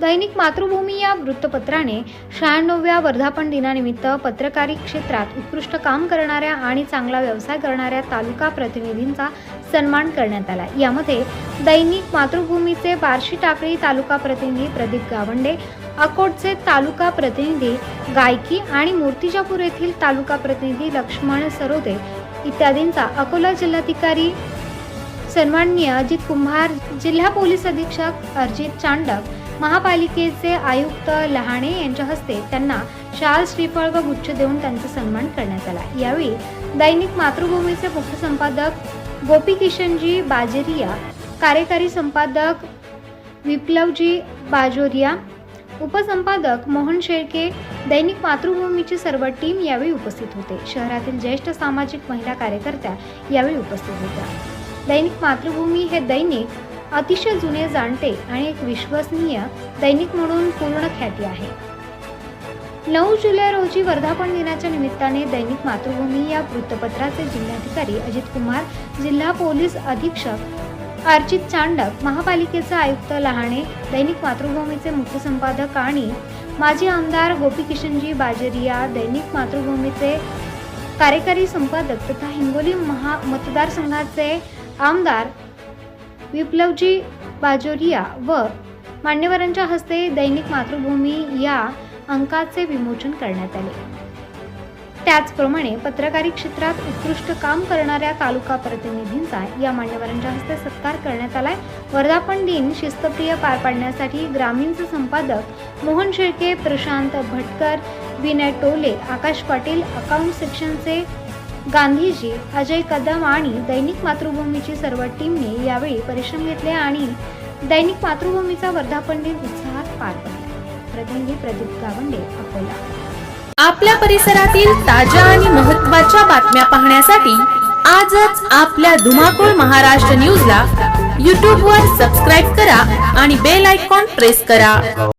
दैनिक मातृभूमी या वृत्तपत्राने शहाण्णव्या वर्धापन दिनानिमित्त पत्रकारी क्षेत्रात उत्कृष्ट काम करणाऱ्या आणि चांगला व्यवसाय करणाऱ्या तालुका प्रतिनिधींचा सन्मान करण्यात आला यामध्ये दैनिक मातृभूमीचे बार्शी टाकळी तालुका प्रतिनिधी प्रदीप गावंडे अकोटचे तालुका प्रतिनिधी गायकी आणि मूर्तिजापूर येथील तालुका प्रतिनिधी लक्ष्मण सरोदे इत्यादींचा अकोला जिल्हाधिकारी सन्माननीय अजित कुंभार जिल्हा पोलीस अधीक्षक अर्जित चांडक महापालिकेचे आयुक्त लहाणे यांच्या हस्ते त्यांना शाल श्रीफळ व गुच्छ देऊन त्यांचा सन्मान करण्यात आला. यावेळी दैनिक मातृभूमीचे मुख्य संपादक गोपी किशनजी बाजेरिया कार्यकारी संपादक विप्लवजी बाजोरिया उपसंपादक मोहन शेळके दैनिक मातृभूमीची सर्व टीम यावेळी उपस्थित होते. शहरातील ज्येष्ठ सामाजिक महिला कार्यकर्त्या यावेळी उपस्थित होत्या. दैनिक मातृभूमी हे दैनिक अतिशय जुने जाणते आणि एक विश्वसनीय दैनिक म्हणून पूर्ण ख्याती आहे. नऊ जुलै रोजी वर्धापन दिनाच्या निमित्ताने दैनिक मातृभूमी या वृत्तपत्राचे जिल्हाधिकारी अजित कुमार जिल्हा पोलीस अधीक्षक अर्चित चांडक महापालिकेचे आयुक्त लहाणे दैनिक मातृभूमीचे मुख्य संपादक आणि माजी आमदार गोपी किशनजी बाजरिया दैनिक मातृभूमीचे कार्यकारी संपादक तथा हिंगोली महा मतदारसंघाचे आमदार विप्लवजी बाजोरिया व मान्यवरांच्या हस्ते दैनिक मातृभूमी या अंकाचे विमोचन करण्यात आले. त्याचप्रमाणे पत्रकारी क्षेत्रात उत्कृष्ट काम करणाऱ्या तालुका प्रतिनिधींचा या मान्यवरांच्या हस्ते सत्कार करण्यात आलाय. वर्धापन दिन शिस्तप्रिय पार पाडण्यासाठी ग्रामीणचे संपादक मोहन शेळके प्रशांत भटकर विनय टोले आकाश पाटील अकाउंट सेक्शनचे गांधीजी अजय कदम आणि दैनिक मातृभूमीची सर्व टीमने यावेळी परिश्रम घेतले आणि दैनिक मातृभूमीचा वर्धापन दिन उत्साहात पार पडला. प्रतिनिधी प्रदीप गावंडे अकोला. आपल्या परिसरातील ताज्या आणि महत्त्वाच्या बातम्या पाहण्यासाठी आजच आपल्या धुमाकूळ महाराष्ट्र न्यूजला यूट्यूबवर सबस्क्राईब करा आणि बेल आयकॉन प्रेस करा.